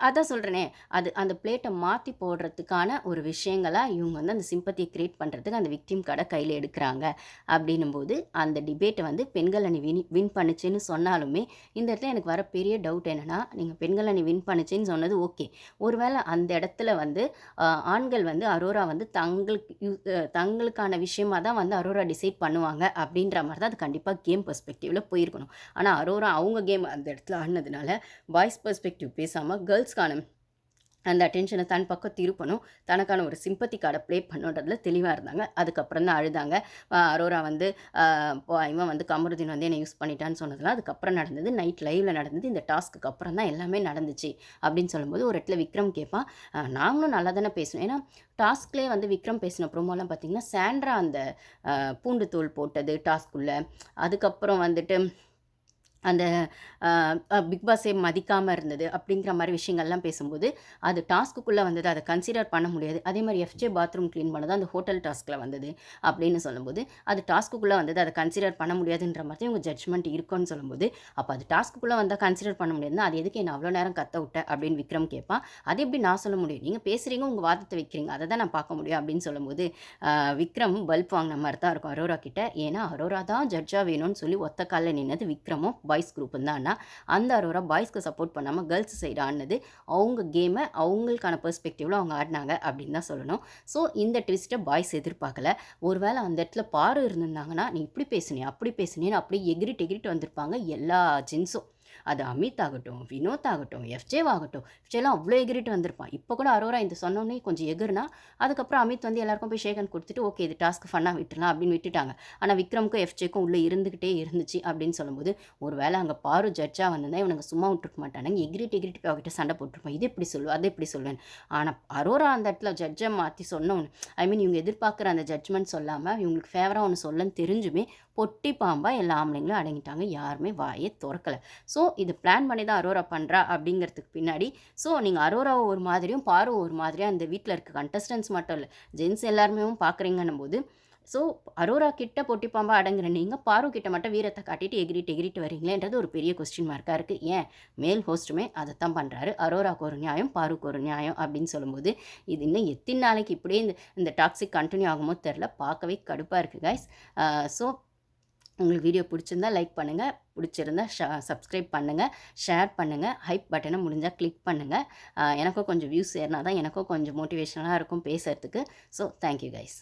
Speaker 1: அதான் சொல்கிறேனே அது அந்த பிளேட்டை மாற்றி போடுறதுக்கான ஒரு விஷயங்களாக இவங்க வந்து அந்த சிம்பத்தியை க்ரியேட் பண்ணுறதுக்கு அந்த விக்டிம் கடை கையில் எடுக்கிறாங்க. அப்படின்னும்போது அந்த டிபேட்டை வந்து பெண்கள் அணி வின் வின் பண்ணுச்சுன்னு சொன்னாலுமே இந்த இடத்துல எனக்கு வர பெரிய டவுட் என்னென்னா நீங்கள் பெண்கள் அணி வின் பண்ணுச்சுன்னு சொன்னது ஓகே ஒருவேளை அந்த இடத்துல வந்து ஆண்கள் வந்து அரோரா வந்து தங்களுக்கு தங்களுக்கான விஷயமாக தான் வந்து அரோரா டிசைட் பண்ணுவாங்க அப்படின்ற மாதிரி தான் அது கண்டிப்பாக கேம் பெர்ஸ்பெக்டிவில் போயிருக்கணும். ஆனால் அரோரா அவங்க கேம் அந்த இடத்துல ஆடினதுனால பாய் பாய்ஸ் பெர்ஸ்பெக்டிவ் பேசாமல் கேர்ள்ஸ்க்கான அந்த அட்டென்ஷனை தன் பக்கம் திருப்பணும். தனக்கான ஒரு சிம்பத்தி கார்டை ப்ளே பண்ணுன்றதுல தெளிவாக இருந்தாங்க. அதுக்கப்புறம் தான் அழுதாங்க. அரோரா வந்து இவன் வந்து கமருதீன் வந்து என்னை யூஸ் பண்ணிட்டான்னு சொன்னதுலாம் அதுக்கப்புறம் நடந்தது. நைட் லைவில் நடந்தது. இந்த டாஸ்க்கு அப்புறம் தான் எல்லாமே நடந்துச்சு அப்படின்னு சொல்லும்போது ஒரு இடத்துல விக்ரம் கேட்பான். நாங்களும் நல்லா தானே பேசணும். ஏன்னா டாஸ்க்லேயே வந்து விக்ரம் பேசின ப்ரோமோலாம் பார்த்திங்கன்னா சாண்ட்ரா அந்த பூண்டு தூள் போட்டது டாஸ்க்குள்ளே அதுக்கப்புறம் வந்துட்டு அந்த பிக் பாஸே மதிக்காமல் இருந்தது அப்படிங்கிற மாதிரி விஷயங்கள்லாம் பேசும்போது அது டாஸ்க்குள்ளே வந்தது அதை கன்சிடர் பண்ண முடியாது. அதே மாதிரி எஃப்ஜே பாத்ரூம் க்ளீன் பண்ணது அந்த ஹோட்டல் டாஸ்கில் வந்தது அப்படின்னு சொல்லும்போது அது டாஸ்க்குள்ளே வந்தது அதை கன்சிடர் பண்ண முடியாதுன்ற மாதிரி உங்கள் ஜட்ஜ்மெண்ட் இருக்குன்னு சொல்லும்போது அப்போ அது டாஸ்க்குள்ளே வந்தால் கன்சிடர் பண்ண முடியாதுன்னா அது எதுக்கு என்ன அவ்வளோ நேரம் கத்த விட்ட அப்படின்னு விக்ரம் கேட்பான் அது எப்படி நான் சொல்ல முடியும்? நீங்கள் பேசுகிறீங்க உங்கள் வாதத்தை வைக்கிறீங்க அதை தான் நான் பார்க்க முடியும் அப்படின்னு சொல்லும்போது விக்ரம் பல்ப் வாங்கின மாதிரி தான் இருக்கும் அரோரா கிட்ட. ஏன்னா அரோரா தான் ஜட்ஜாக வேணும்னு சொல்லி ஒத்த காலில் நின்னது விக்ரமும் பாய்ஸ் குரூப்பு தான் ஆனால் அந்த அரோரா பாய்ஸ்க்கு சப்போர்ட் பண்ணாமல் கேர்ள்ஸ் சைடு ஆடினது அவங்க கேமை அவங்களுக்கான பெர்ஸ்பெக்டிவில் அவங்க ஆடினாங்க அப்படின்னு தான் சொல்லணும். ஸோ இந்த ட்விஸ்ட்டை பாய்ஸ் எதிர்பார்க்கல. ஒருவேளை அந்த இடத்துல பாரு இருந்திருந்தாங்கன்னா நீ இப்படி பேசுனே அப்படி பேசுனேன்னு அப்படியே எகிரிட்டு எகிரிட்டு வந்திருப்பாங்க எல்லா ஜென்ஸும் அது அமித் ஆகட்டும் வினோத் ஆகட்டும் எஃப்ஜேவ் ஆகட்டும் எஃப்ஜேலாம் அவ்வளோ எகிரிட்டு வந்திருப்பான். இப்போ கூட அரோரா இந்த சொன்னோன்னே கொஞ்சம் எகிர்னா அதுக்கப்புறம் அமித் வந்து எல்லாருக்கும் போய் ஷேகன் கொடுத்துட்டு ஓகே இது டாஸ்க் ஃபன்னாக விட்டுலாம் அப்படின்னு விட்டுட்டாங்க. ஆனால் விக்ரமுக்கும் எஃப்ஜேக்கும் உள்ளே இருந்துக்கிட்டே இருந்துச்சு அப்படின்னு சொல்லும்போது ஒரு வேளை அங்கே பாரு ஜட்ஜாக வந்திருந்தால் இவனுக்கு சும்மா விட்டுருக்க மாட்டானுங்க. எகிரிட்டு எகிரிட்டு போய் அவகிட்ட சண்டை போட்டிருப்பான். இது எப்படி சொல்லுவேன் அதை எப்படி சொல்லுவேன்? ஆனால் அரோரா அந்த இடத்துல ஜட்ஜை மாற்றி சொன்னோன்னு ஐ மீன் இவங்க எதிர்பார்க்குற அந்த ஜட்ஜ்மெண்ட் சொல்லாமல் இவங்களுக்கு ஃபேவராக ஒன்று சொல்லன்னு தெரிஞ்சுமே பொட்டி பாம்பாக எல்லா ஆம்பளைங்களும் அடங்கிட்டாங்க. யாருமே வாயே திறக்கலை. ஸோ இது பிளான் பண்ணி தான் அரோரா பண்ணுறா அப்படிங்கிறதுக்கு பின்னாடி ஸோ நீங்கள் அரோராவை ஒரு மாதிரியும் பாரு ஒரு மாதிரியும் அந்த வீட்டில் இருக்க கண்டஸ்டன்ஸ் மட்டும் இல்லை ஜென்ஸ் எல்லாருமே பார்க்குறீங்கன்னும் போது ஸோ அரோரா கிட்ட பொட்டி பாம்பா அடங்குற நீங்கள் பாரு கிட்ட மட்டும் வீரத்தை காட்டிட்டு எகிரிட்டு எகிரிட்டு வரீங்களேன்றது ஒரு பெரிய கொஸ்டின் மார்க்காக இருக்குது ஏன்? மேல் ஹோஸ்ட்டுமே அதை தான் பண்ணுறாரு அரோராக்கு ஒரு நியாயம் பாருக்கு ஒரு நியாயம் அப்படின்னு சொல்லும்போது இது இன்னும் எத்தனை நாளைக்கு இப்படியே இந்த இந்த டாக்ஸிக் கண்டினியூ ஆகுமோ தெரில பார்க்கவே கடுப்பாக இருக்குது கைஸ் ஸோ உங்களுக்கு வீடியோ பிடிச்சிருந்தா லைக் பண்ணுங்கள் பிடிச்சிருந்தா ஷ சப்ஸ்கிரைப் பண்ணுங்கள் ஷேர் பண்ணுங்கள் ஹைப் பட்டனை முடிஞ்சால் கிளிக் பண்ணுங்கள் எனக்கும் கொஞ்சம் வியூஸ் ஏறினா தான் எனக்கும் கொஞ்சம் மோட்டிவேஷனாக இருக்கும் பேசுகிறதுக்கு ஸோ தேங்க்யூ கைஸ்